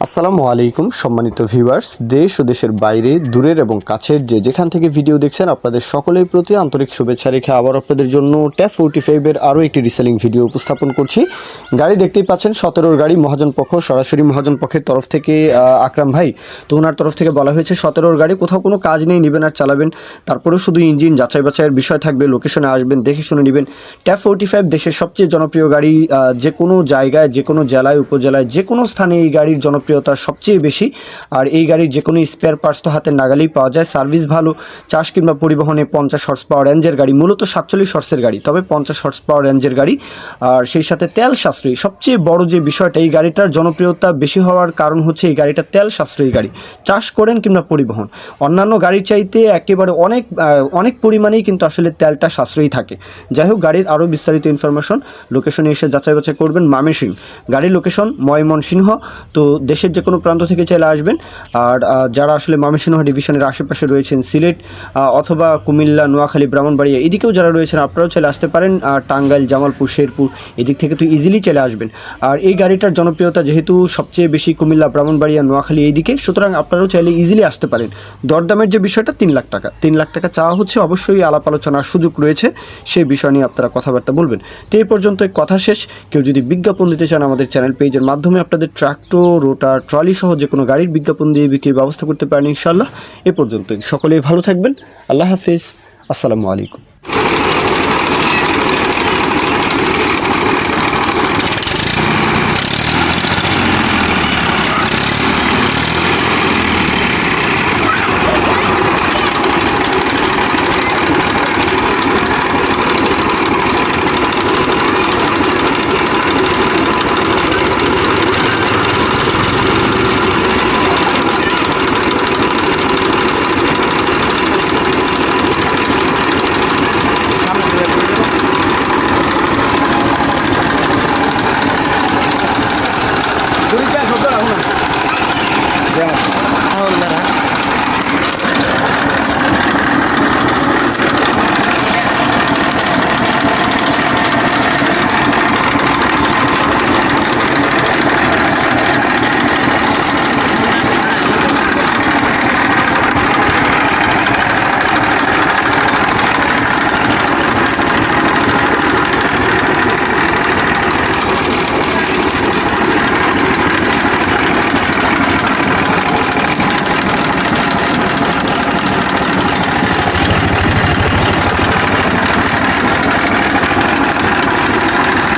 আসসালামু আলাইকুম, সম্মানিত ভিউয়ার্স দেশ ও দেশের বাইরে, দূরের এবং কাছের যে যেখান থেকে ভিডিও দেখছেন, আপনাদের সকলের প্রতি আন্তরিক শুভেচ্ছা রেখে আবার আপনাদের জন্য ট্যাপ ফোরটি ফাইভের আরও একটি রিসেলিং ভিডিও উপস্থাপন করছি। গাড়ি দেখতেই পাচ্ছেন, সতেরোর গাড়ি মহাজন পক্ষ, সরাসরি মহাজন পক্ষের তরফ থেকে আকরাম ভাই। তো ওনার তরফ থেকে বলা হয়েছে, সতেরোর গাড়ি, কোথাও কোনো কাজ নেই, নেবেন আর চালাবেন। তারপরেও শুধু ইঞ্জিন, যাচাই বাছাইয়ের বিষয় থাকবে লোকেশনে আসবেন, দেখে শুনে নেবেন। ট্যাপ ফোরটি ফাইভ দেশের সবচেয়ে জনপ্রিয় গাড়ি যে কোনো জায়গায়, যে কোনো জেলায়, উপজেলায়, যে কোনো স্থানে এই গাড়ির জনপ্রিয়তা সবচেয়ে বেশি। আর এই গাড়ির যে কোনো স্পেয়ার পার্টস তো হাতের নাগালেই পাওয়া যায়। সার্ভিস ভালো চাষ কিংবা পরিবহনে পঞ্চাশ হর্স পাওয়ার রেঞ্জের গাড়ি, মূলত সাতচল্লিশ হর্সের গাড়ি। তবে পঞ্চাশ হর্স পাওয়ার রেঞ্জের গাড়ি, আর সেই সাথে তেল সাশ্রয়ী। সবচেয়ে বড় যে বিষয়টা, এই গাড়িটার জনপ্রিয়তা বেশি হওয়ার কারণ হচ্ছে এই গাড়িটা তেল সাশ্রয়ী গাড়ি। চাষ করেন কিংবা পরিবহন। অন্যান্য গাড়ির চাইতে একেবারে অনেক অনেক পরিমাণেই কিন্তু আসলে তেলটা সাশ্রয়ী থাকে। যাই হোক, গাড়ির আরও বিস্তারিত ইনফরমেশন লোকেশনে এসে যাচাই বাছাই করবেন মামেসিং গাড়ির লোকেশন ময়মনসিংহ। তো দেশের যে কোনো প্রান্ত থেকে চাইলে আসবেন। আর যারা আসলে ময়মনসিংহ ডিভিশনের আশেপাশে রয়েছেন, সিলেট অথবা কুমিল্লা, নোয়াখালী, ব্রাহ্মণবাড়িয়া, এদিকেও যারা রয়েছেন আপনারাও চাইলে আসতে পারেন। টাঙ্গাইল, জামালপুর, শেরপুর, এদিক থেকে তো ইজিলি চলে আসবেন। আর, এই গাড়িটার জনপ্রিয়তা যেহেতু সবচেয়ে বেশি কুমিল্লা, ব্রাহ্মণবাড়িয়া, নোয়াখালী এইদিকে সুতরাং আপনারাও চাইলে ইজিলি আসতে পারেন। দরদামের যে বিষয়টা, তিন লাখ টাকা। তিন লাখ টাকা চাওয়া হচ্ছে, অবশ্যই আলাপ আলোচনার সুযোগ রয়েছে। সেই বিষয় নিয়ে আপনারা কথাবার্তা বলবেন। তো এই পর্যন্ত কথা শেষ। কেউ যদি বিজ্ঞাপন দিতে চান আমাদের চ্যানেল পেজের মাধ্যমে, আপনাদের ট্রাক্টর রোটার ট্রলি সহ যে কোনো গাড়ির বিজ্ঞাপন দিয়ে বিক্রির ব্যবস্থা করতে পারেন ইনশাল্লাহ এ পর্যন্তই। সকলেই ভালো থাকবেন। আল্লাহ হাফিজ। আসসালামু আলাইকুম। అవును